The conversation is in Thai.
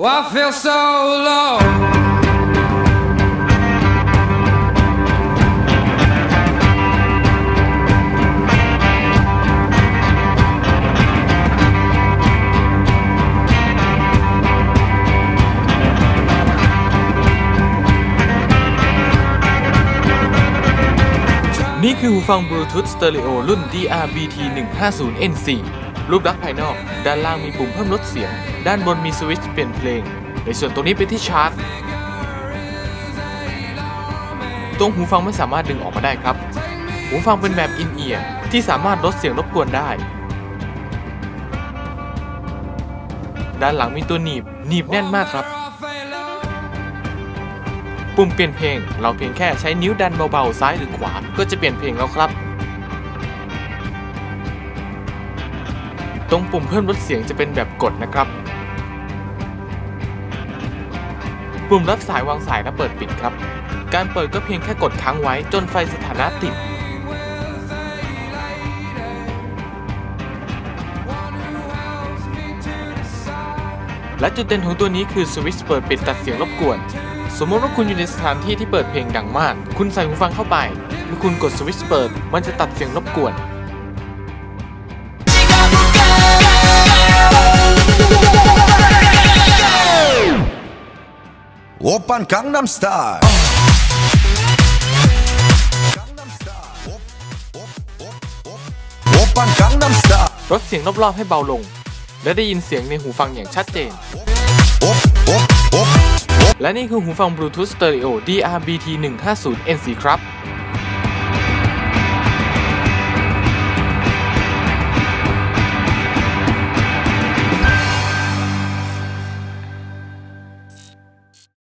Oh, I feel so low. นี่คือหูฟัง Bluetooth Stereo รุ่น DRBT 150 NC รูปลักษณ์ภายนอก ด้านล่างมีปุ่มเพิ่มลดเสียง ด้านบนมีสวิตช์เปลี่ยนเพลง ในส่วนตรงนี้เป็นที่ชาร์จ ตรงหูฟังไม่สามารถดึงออกมาได้ครับ หูฟังเป็นแบบอินเอียร์ที่สามารถลดเสียงรบกวนได้ ด้านหลังมีตัวหนีบ หนีบแน่นมากครับ ปุ่มเปลี่ยนเพลง เราเพียงแค่ใช้นิ้วดันเบาๆซ้ายหรือขวา ก็จะเปลี่ยนเพลงแล้วครับ ตรงปุ่มเพิ่มลดเสียงจะเป็นแบบกดนะครับ ปุ่มรับสายวางสายและเปิดปิดครับ การเปิดก็เพียงแค่กดค้างไว้จนไฟสถานะติด และจุดเด่นของตัวนี้คือสวิตช์เปิดปิดตัดเสียงรบกวน สมมติว่าคุณอยู่ในสถานที่ที่เปิดเพลงดังมาก คุณใส่หูฟังเข้าไปเมื่อคุณกดสวิตช์เปิด มันจะตัดเสียงรบกวน 오빤 강남스타일 강남스타일 오, 오, 오, 오. 오빤 강남스타일 ลดเสียงรอบๆให้เบาลง และได้ยินเสียงในหูฟังอย่างชัดเจน 오, 오, 오, 오. และนี่คือหูฟัง Bluetooth Stereo DRBT 150 NC ครับ